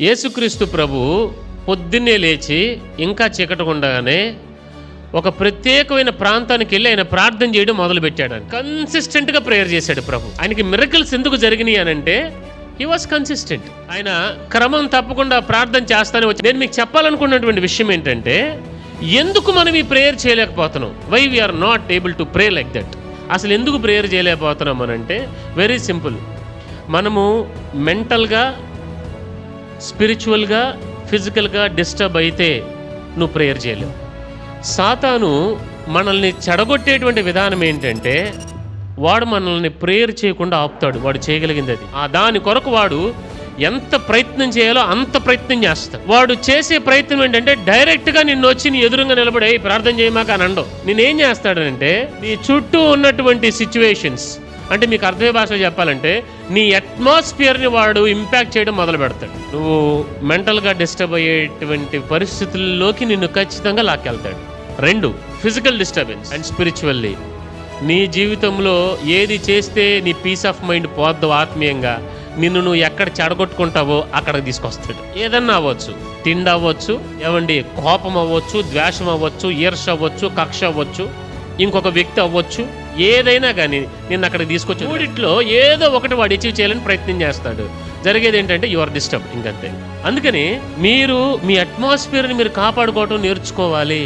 యేసుక్రీస్తు ప్రభు పొద్దున్నే లేచి ఇంకా చీకటకుండగానే ఒక ప్రత్యేకమైన ప్రాంతానికి వెళ్ళి ఆయన ప్రార్థన చేయడం మొదలుపెట్టాడు కన్సిస్టెంట్గా ప్రేయర్ చేశాడు ప్రభు. ఆయనకి మిరకల్స్ ఎందుకు జరిగినాయి అని అంటే హీ వాస్ కన్సిస్టెంట్ ఆయన క్రమం తప్పకుండా ప్రార్థన చేస్తానే వచ్చి నేను మీకు చెప్పాలనుకున్నటువంటి విషయం ఏంటంటే ఎందుకు మనం ఈ ప్రేయర్ చేయలేకపోతున్నాం? Why we are not able to pray like that అసలు ఎందుకు ప్రేయర్ చేయలేకపోతున్నాం అని అంటే వెరీ సింపుల్ మనము మెంటల్గా స్పిరిచువల్గా ఫిజికల్గా డిస్టర్బ్ అయితే నువ్వు ప్రేయర్ చేయలేవు. సాతాను మనల్ని చెడగొట్టేటువంటి విధానం ఏంటంటే వాడు మనల్ని ప్రేయర్ చేయకుండా ఆపుతాడు. వాడు చేయగలిగింది అది. ఆ దాని కొరకు వాడు ఎంత ప్రయత్నం చేయాలో అంత ప్రయత్నం చేస్తాడు. వాడు చేసే ప్రయత్నం ఏంటంటే డైరెక్ట్గా నిన్ను వచ్చి నీ ఎదురుగా నిలబడి ప్రార్థన చేయమాక అని అండవు నేనేం చేస్తాడంటే నీ చుట్టూ ఉన్నటువంటి సిచ్యువేషన్స్ అంటే మీకు అర్థమయ్యే భాషలో చెప్పాలంటే నీ అట్మాస్ఫియర్ని వాడు ఇంపాక్ట్ చేయడం మొదలు పెడతాడు. నువ్వు మెంటల్గా డిస్టర్బ్ అయ్యేటువంటి పరిస్థితుల్లోకి నిన్ను ఖచ్చితంగా లాక్కెళ్తాడు. రెండు ఫిజికల్ డిస్టర్బెన్స్ అండ్ స్పిరిచువల్లీ నీ జీవితంలో ఏది చేస్తే నీ పీస్ ఆఫ్ మైండ్ పోద్దు ఆత్మీయంగా నిన్ను నువ్వు ఎక్కడ చెడగొట్టుకుంటావో అక్కడికి తీసుకొస్తాడు. ఏదన్నా అవ్వచ్చు. తిండి అవ్వచ్చు ఏమండి కోపం అవ్వచ్చు ద్వేషం అవ్వచ్చు ఈర్ష అవ్వచ్చు కక్ష అవ్వచ్చు. ఇంకొక వ్యక్తి అవ్వచ్చు ఏదైనా కానీ నిన్ను అక్కడికి తీసుకొచ్చి మూడిట్లో ఏదో ఒకటి వాడు అచీవ్ చేయాలని ప్రయత్నం చేస్తాడు. జరిగేది ఏంటంటే యు ఆర్ డిస్టర్బ్ ఇంకంతే అందుకని మీరు మీ అట్మాస్ఫియర్ని మీరు కాపాడుకోవటం నేర్చుకోవాలి.